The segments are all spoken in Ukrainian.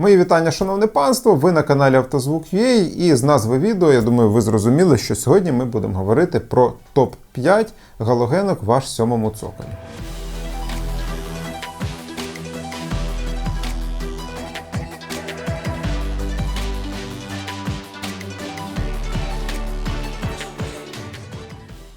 Мої вітання, шановне панство! Ви на каналі Автозвук.ua і з назви відео, я думаю, ви зрозуміли, що сьогодні ми будемо говорити про топ-5 галогенок ваш сьомому цоколі.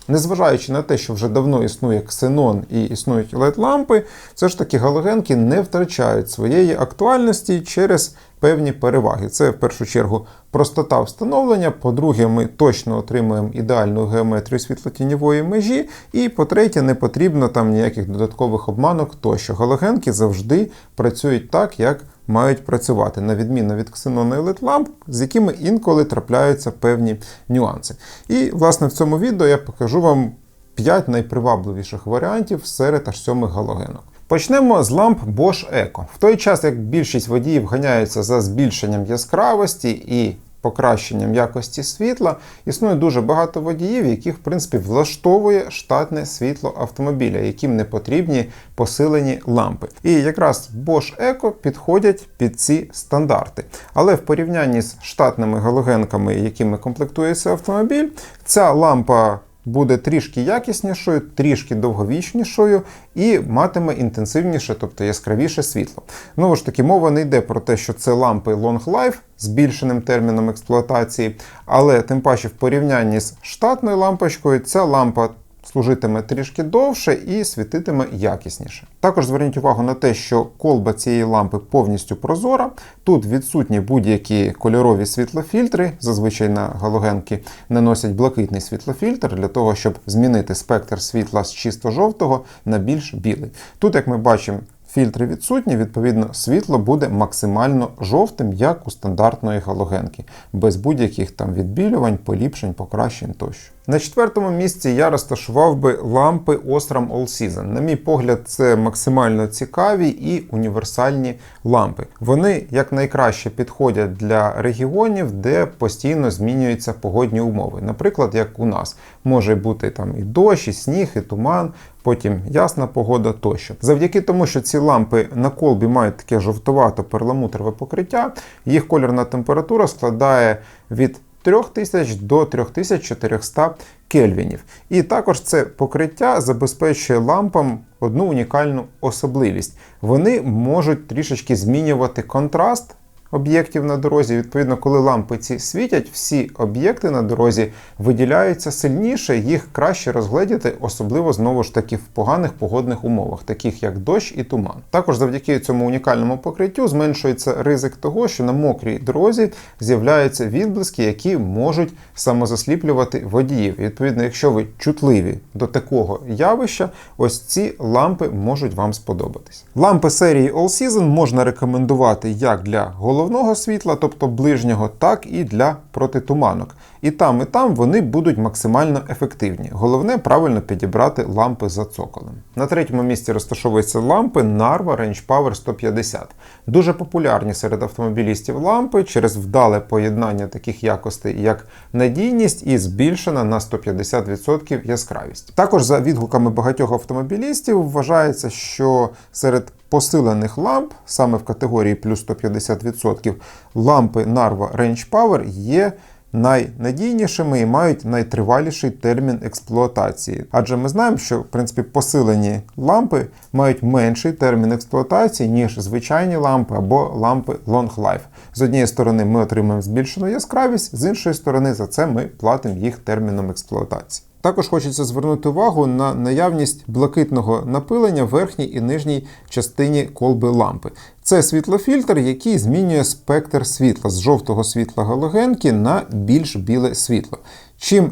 Незважаючи на те, що вже давно існує ксенон і існують LED-лампи, все ж таки галогенки не втрачають своєї актуальності через певні переваги. Це в першу чергу простота встановлення. По-друге, ми точно отримуємо ідеальну геометрію світлотіньової межі. І по-третє, не потрібно там ніяких додаткових обманок тощо. Галогенки завжди працюють так, як мають працювати, на відміну від ксенону і LED-ламп, з якими інколи трапляються певні нюанси. І, власне, в цьому відео я покажу вам 5 найпривабливіших варіантів серед аж сьомих галогенок. Почнемо з ламп Bosch Eco. В той час, як більшість водіїв ганяються за збільшенням яскравості і покращенням якості світла, існує дуже багато водіїв, яких в принципі влаштовує штатне світло автомобіля, яким не потрібні посилені лампи. І якраз Bosch Eco підходять під ці стандарти. Але в порівнянні з штатними галогенками, якими комплектується автомобіль, ця лампа буде трішки якіснішою, трішки довговічнішою і матиме інтенсивніше, тобто яскравіше світло. Знову ж таки, мова не йде про те, що це лампи Long Life з збільшеним терміном експлуатації, але тим паче в порівнянні з штатною лампочкою ця лампа служитиме трішки довше і світитиме якісніше. Також зверніть увагу на те, що колба цієї лампи повністю прозора. Тут відсутні будь-які кольорові світлофільтри. Зазвичай на галогенки наносять блакитний світлофільтр для того, щоб змінити спектр світла з чисто жовтого на більш білий. Тут, як ми бачимо, Фільтри відсутні, відповідно, світло буде максимально жовтим, як у стандартної галогенки, без будь-яких там відбілювань, поліпшень, покращень тощо. На четвертому місці я розташував би лампи Osram All Season. На мій погляд, це максимально цікаві і універсальні лампи. Вони якнайкраще підходять для регіонів, де постійно змінюються погодні умови. Наприклад, як у нас може бути там і дощ, і сніг, і туман. Потім ясна погода тощо. Завдяки тому, що ці лампи на колбі мають таке жовтовато перламутрове покриття, їх кольорна температура складає від 3000 до 3400 кельвінів. І також це покриття забезпечує лампам одну унікальну особливість. Вони можуть трішечки змінювати контраст. Об'єктів на дорозі, відповідно, коли лампи ці світять, всі об'єкти на дорозі виділяються сильніше, їх краще розгледіти, особливо знову ж таки в поганих погодних умовах, таких як дощ і туман. Також завдяки цьому унікальному покриттю зменшується ризик того, що на мокрій дорозі з'являються відблиски, які можуть самозасліплювати водіїв. Відповідно, якщо ви чутливі до такого явища, ось ці лампи можуть вам сподобатись. Лампи серії All Season можна рекомендувати як для головного головного світла, тобто ближнього, так і для протитуманок. І там, і там вони будуть максимально ефективні. Головне правильно підібрати лампи за цоколем. На третьому місці розташовуються лампи Narva Range Power 150. Дуже популярні серед автомобілістів лампи через вдале поєднання таких якостей, як надійність і збільшена на 150% яскравість. Також за відгуками багатьох автомобілістів вважається, що серед посилених ламп, саме в категорії плюс 150%, лампи Narva Range Power є найнадійнішими і мають найтриваліший термін експлуатації. Адже ми знаємо, що в принципі посилені лампи мають менший термін експлуатації, ніж звичайні лампи або лампи Long Life. З однієї сторони, ми отримуємо збільшену яскравість, з іншої сторони, за це ми платимо їх терміном експлуатації. Також хочеться звернути увагу на наявність блакитного напилення в верхній і нижній частині колби лампи. Це світлофільтр, який змінює спектр світла з жовтого світла галогенки на більш біле світло. Чим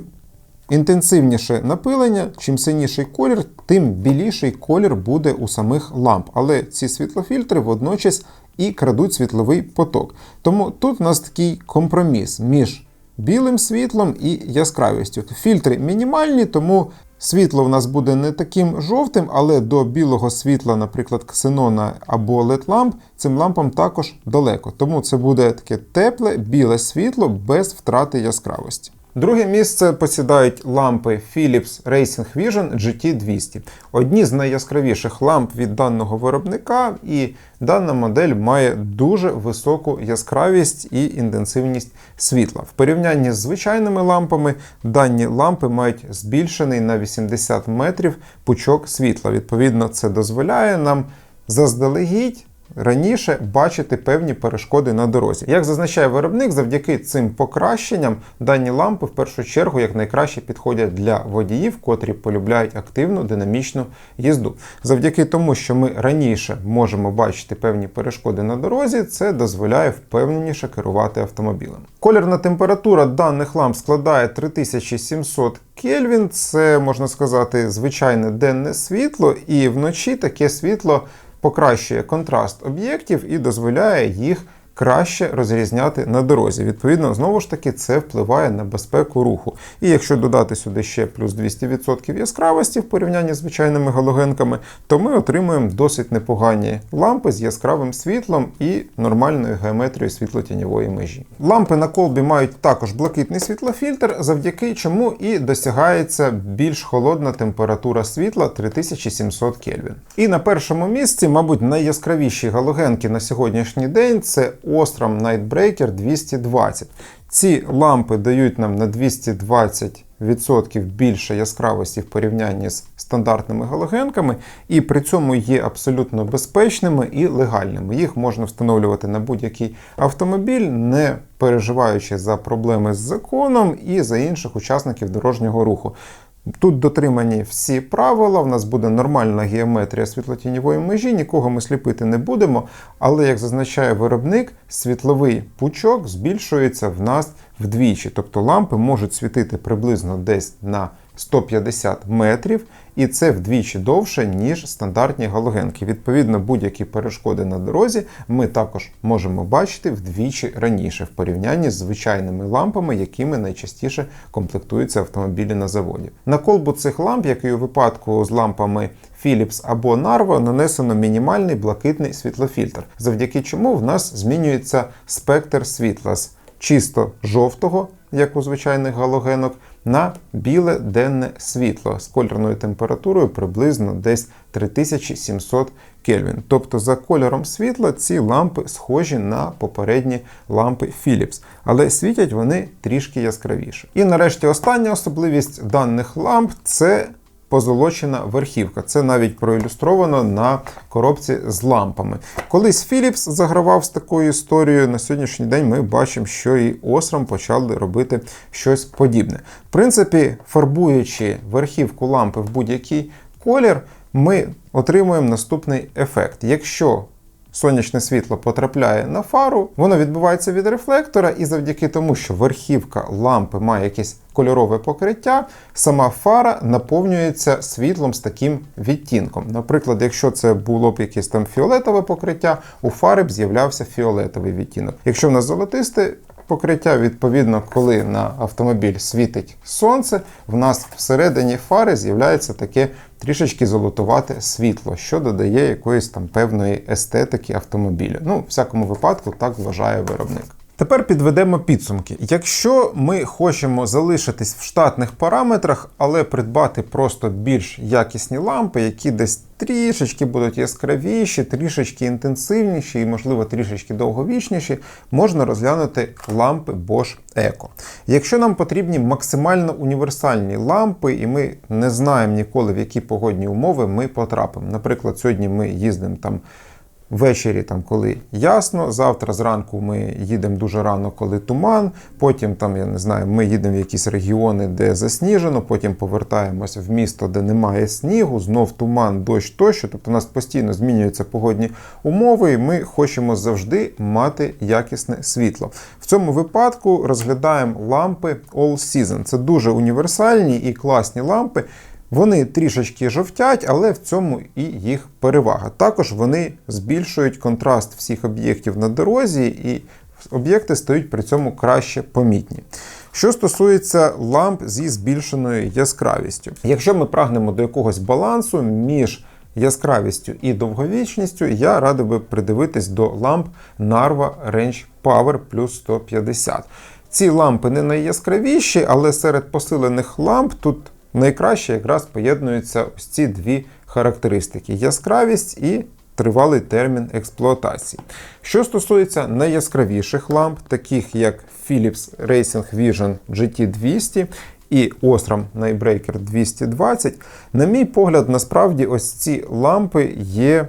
інтенсивніше напилення, чим синіший колір, тим біліший колір буде у самих ламп. Але ці світлофільтри водночас і крадуть світловий поток. Тому тут у нас такий компроміс між білим світлом і яскравістю. Фільтри мінімальні, тому світло в нас буде не таким жовтим, але до білого світла, наприклад, ксенона або led ламп цим лампам також далеко. Тому це буде таке тепле, біле світло без втрати яскравості. Друге місце посідають лампи Philips Racing Vision GT200. Одні з найяскравіших ламп від даного виробника, і дана модель має дуже високу яскравість і інтенсивність світла. В порівнянні з звичайними лампами, дані лампи мають збільшений на 80 метрів пучок світла. Відповідно, це дозволяє нам заздалегідь раніше бачити певні перешкоди на дорозі. Як зазначає виробник, завдяки цим покращенням дані лампи в першу чергу як найкраще підходять для водіїв, котрі полюбляють активну динамічну їзду. Завдяки тому, що ми раніше можемо бачити певні перешкоди на дорозі, це дозволяє впевненіше керувати автомобілем. Колірна температура даних ламп складає 3700 Кельвін. Це можна сказати звичайне денне світло, і вночі таке світло покращує контраст об'єктів і дозволяє їх краще розрізняти на дорозі. Відповідно, знову ж таки, це впливає на безпеку руху. І якщо додати сюди ще плюс 200% яскравості в порівнянні з звичайними галогенками, то ми отримуємо досить непогані лампи з яскравим світлом і нормальною геометрією світлотіньової межі. Лампи на колбі мають також блакитний світлофільтр, завдяки чому і досягається більш холодна температура світла 3700 Кельвін. І на першому місці, мабуть, найяскравіші галогенки на сьогоднішній день це Osram Nightbreaker 220. Ці лампи дають нам на 220% більше яскравості в порівнянні з стандартними галогенками, і при цьому є абсолютно безпечними і легальними. Їх можна встановлювати на будь-який автомобіль, не переживаючи за проблеми з законом і за інших учасників дорожнього руху. Тут дотримані всі правила, в нас буде нормальна геометрія світлотіньової межі, нікого ми сліпити не будемо. Але, як зазначає виробник, світловий пучок збільшується в нас вдвічі. Тобто лампи можуть світити приблизно десь на 150 метрів, і це вдвічі довше, ніж стандартні галогенки. Відповідно, будь-які перешкоди на дорозі ми також можемо бачити вдвічі раніше в порівнянні з звичайними лампами, якими найчастіше комплектуються автомобілі на заводі. На колбу цих ламп, як і у випадку з лампами Philips або Narvo, нанесено мінімальний блакитний світлофільтр, завдяки чому в нас змінюється спектр світла з чисто жовтого, як у звичайних галогенок, на біле денне світло з кольорною температурою приблизно десь 3700 Кельвін. Тобто за кольором світла ці лампи схожі на попередні лампи Philips, але світять вони трішки яскравіше. І нарешті остання особливість даних ламп це позолочена верхівка. Це навіть проілюстровано на коробці з лампами. Колись Philips загравав з такою історією. На сьогоднішній день ми бачимо, що і Osram почали робити щось подібне. В принципі, фарбуючи верхівку лампи в будь-який колір, ми отримуємо наступний ефект. Якщо сонячне світло потрапляє на фару, воно відбувається від рефлектора, і завдяки тому, що верхівка лампи має якесь кольорове покриття, сама фара наповнюється світлом з таким відтінком. Наприклад, якщо це було б якесь там фіолетове покриття, у фари б з'являвся фіолетовий відтінок. Якщо в нас золотисте покриття, відповідно, коли на автомобіль світить сонце, в нас всередині фари з'являється таке трішечки золотувате світло, що додає якоїсь там певної естетики автомобіля. Ну, в всякому випадку, так вважає виробник. Тепер підведемо підсумки. Якщо ми хочемо залишитись в штатних параметрах, але придбати просто більш якісні лампи, які десь трішечки будуть яскравіші, трішечки інтенсивніші і, можливо, трішечки довговічніші, можна розглянути лампи Bosch Eco. Якщо нам потрібні максимально універсальні лампи, і ми не знаємо ніколи, в які погодні умови ми потрапимо. Наприклад, сьогодні ми їздимо там. Ввечері, там, коли ясно, завтра зранку ми їдемо дуже рано, коли туман. Потім там, я не знаю, ми їдемо в якісь регіони, де засніжено, потім повертаємося в місто, де немає снігу, знов туман, дощ тощо. Тобто у нас постійно змінюються погодні умови, і ми хочемо завжди мати якісне світло. В цьому випадку розглядаємо лампи All Season. Це дуже універсальні і класні лампи. Вони трішечки жовтять, але в цьому і їх перевага. Також вони збільшують контраст всіх об'єктів на дорозі, і об'єкти стають при цьому краще помітні. Що стосується ламп зі збільшеною яскравістю, якщо ми прагнемо до якогось балансу між яскравістю і довговічністю, я радив би придивитись до ламп Narva Range Power Plus 150. Ці лампи не найяскравіші, але серед посилених ламп тут найкраще якраз поєднуються ось ці дві характеристики: яскравість і тривалий термін експлуатації. Що стосується найяскравіших ламп, таких як Philips Racing Vision GT200 і Osram Nightbreaker 220, на мій погляд, насправді ось ці лампи є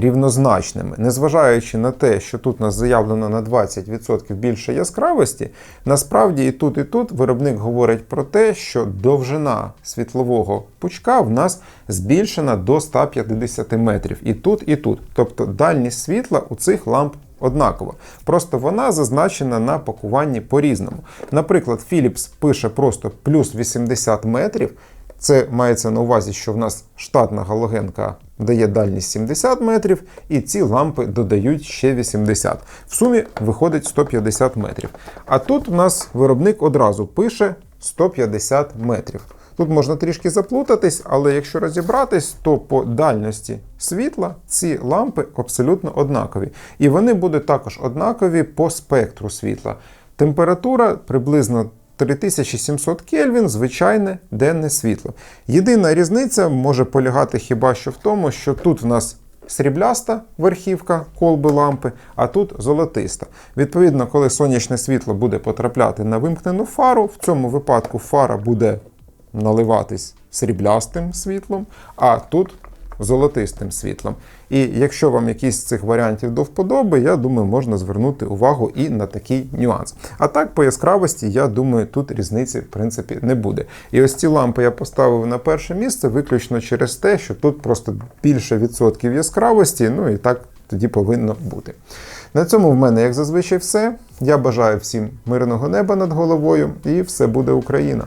рівнозначними. Незважаючи на те, що тут нас заявлено на 20% більше яскравості, насправді і тут, і тут виробник говорить про те, що довжина світлового пучка в нас збільшена до 150 метрів. І тут, і тут. Тобто дальність світла у цих ламп однакова. Просто вона зазначена на пакуванні по-різному. Наприклад, Philips пише просто плюс 80 метрів. Це мається на увазі, що в нас штатна галогенка дає дальність 70 метрів, і ці лампи додають ще 80. В сумі виходить 150 метрів. А тут у нас виробник одразу пише 150 метрів. Тут можна трішки заплутатись, але якщо розібратись, то по дальності світла ці лампи абсолютно однакові. І вони будуть також однакові по спектру світла. Температура приблизно 3700 Кельвін звичайне денне світло. Єдина різниця може полягати хіба що в тому, що тут в нас срібляста верхівка колби лампи, а тут золотиста. Відповідно, коли сонячне світло буде потрапляти на вимкнену фару, в цьому випадку фара буде наливатись сріблястим світлом, а тут золотистим світлом. І якщо вам якийсь з цих варіантів до вподоби, я думаю, можна звернути увагу і на такий нюанс. А так, по яскравості, я думаю, тут різниці в принципі не буде. І ось ці лампи я поставив на перше місце виключно через те, що тут просто більше відсотків яскравості, ну і так тоді повинно бути. На цьому в мене, як зазвичай, все. Я бажаю всім мирного неба над головою, і все буде Україна!